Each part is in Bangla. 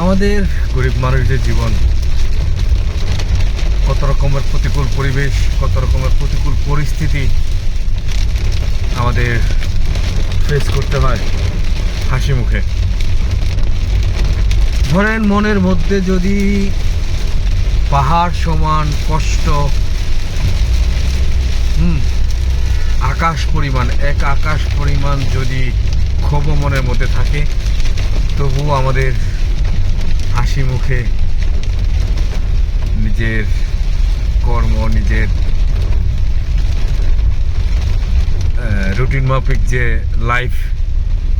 আমাদের গরিব মানুষদের জীবন কত রকমের প্রতিকূল পরিবেশ, কত রকমের প্রতিকূল পরিস্থিতি আমাদের ফেস করতে হয় হাসি মুখে। ধরেন মনের মধ্যে যদি পাহাড় সমান কষ্ট, হুম, আকাশ পরিমাণ, এক আকাশ পরিমাণ যদি ক্ষোভ মনের মধ্যে থাকে, তবুও আমাদের হাসি মুখে নিজের কর্ম, নিজের রুটিন মাফিক যে লাইফ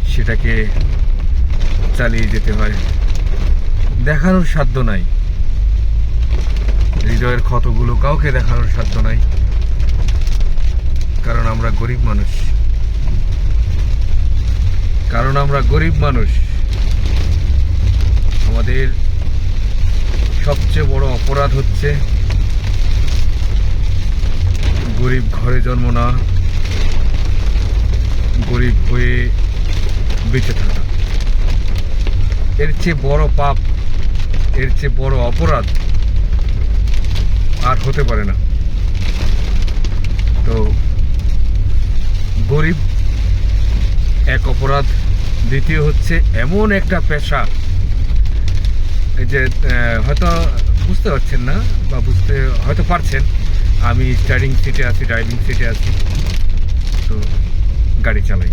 সেটাকে চালিয়ে যেতে হয়। দেখানোর সাধ্য নাই। হৃদয়ের ক্ষতগুলো কাউকে দেখানোর সাধ্য নাই। কারণ আমরা গরিব মানুষ। কারণ আমরা গরিব মানুষ। আমাদের সবচেয়ে বড় অপরাধ হচ্ছে গরিব ঘরে জন্ম না, গরিব হয়ে বেঁচে থাকা। এর চেয়ে বড় পাপ, এর চেয়ে বড় অপরাধ আর হতে পারে না। তো গরিব এক অপরাধ, দ্বিতীয় হচ্ছে এমন একটা পেশা যে হয়তো বুঝতে পারছেন না বা বুঝতে, হয়তো পারছেন, আমি স্টারিং সিটে আছি ড্রাইভিং সিটে আছি, তো গাড়ি চালাই।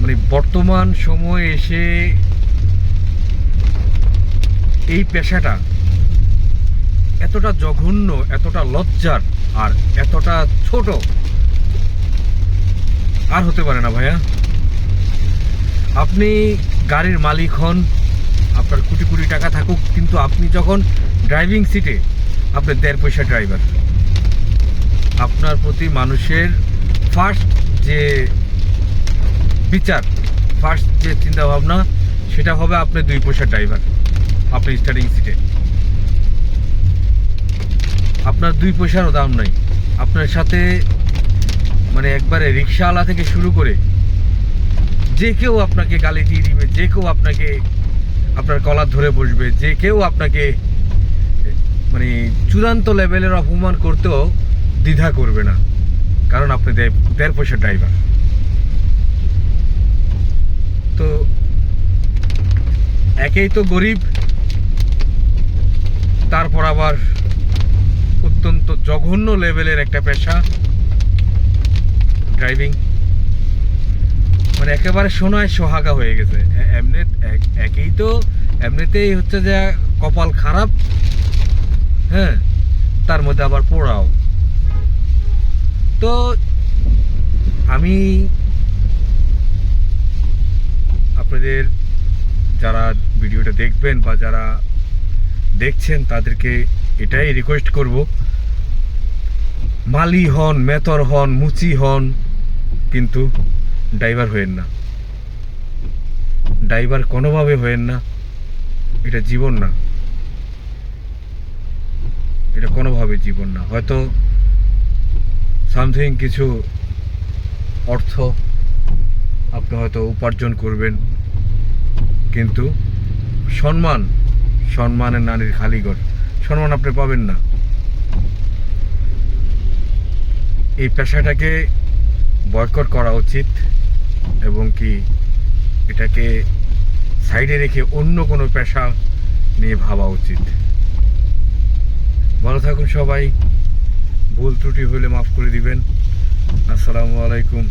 মানে বর্তমান সময়ে এসে এই পেশাটা এতটা জঘন্য, এতটা লজ্জার আর এতটা ছোট আর হতে পারে না ভাইয়া। আপনি গাড়ির মালিক হন আপনার কোটি কোটি টাকা থাকুক, কিন্তু আপনি যখন ড্রাইভিং সিটে আপনি দেড় পয়সা ড্রাইভার আপনার প্রতি মানুষের ফার্স্ট যে বিচার ফার্স্ট যে চিন্তা ভাবনা সেটা হবে আপনি দুই পয়সা ড্রাইভার আপনি স্টার্টিং সিটে আপনার দুই পয়সারও দাম নাই। আপনার সাথে মানে একবারে রিক্সাওয়ালা থেকে শুরু করে, যে কেউ আপনাকে গালি দিয়ে দিবে, যে কেউ আপনাকে আপনার কলার ধরে বসবে। যে কেউ আপনাকে মানে চূড়ান্ত লেভেলের অপমান করতেও দ্বিধা করবে না। কারণ আপনি দেড় পয়সা ড্রাইভার তো, একেই তো গরিব, তারপর আবার অত্যন্ত জঘন্য লেভেলের একটা পেশা ড্রাইভিং মানে একেবারে সোনায় সোহাগা হয়ে গেছে। এমনি একেই তো, এমনিতেই হচ্ছে যে কপাল খারাপ হ্যাঁ তার মধ্যে আবার পোড়াও। তো আমি আপনাদের যারা ভিডিওটা দেখবেন বা যারা দেখছেন, তাদেরকে এটাই রিকোয়েস্ট করব। মালি হন, মেতর হন, মুচি হন, কিন্তু ড্রাইভার হয়েন না। ড্রাইভার কোনোভাবে হয়েন না, এটা জীবন না। এটা কোনোভাবে জীবন না। হয়তো সামথিং কিছু অর্থ আপনি হয়তো উপার্জন করবেন, কিন্তু সম্মান, সম্মানের নারীর খালিঘর সম্মান আপনি পাবেন না। এই পেশাটাকে বয়কট করা উচিত এবং কি এটাকে সাইডে রেখে অন্য কোনো পেশা নিয়ে ভাবা উচিত। ভালো থাকুন সবাই। ভুল ত্রুটি হলে মাফ করে দিবেন। আসসালামু আলাইকুম।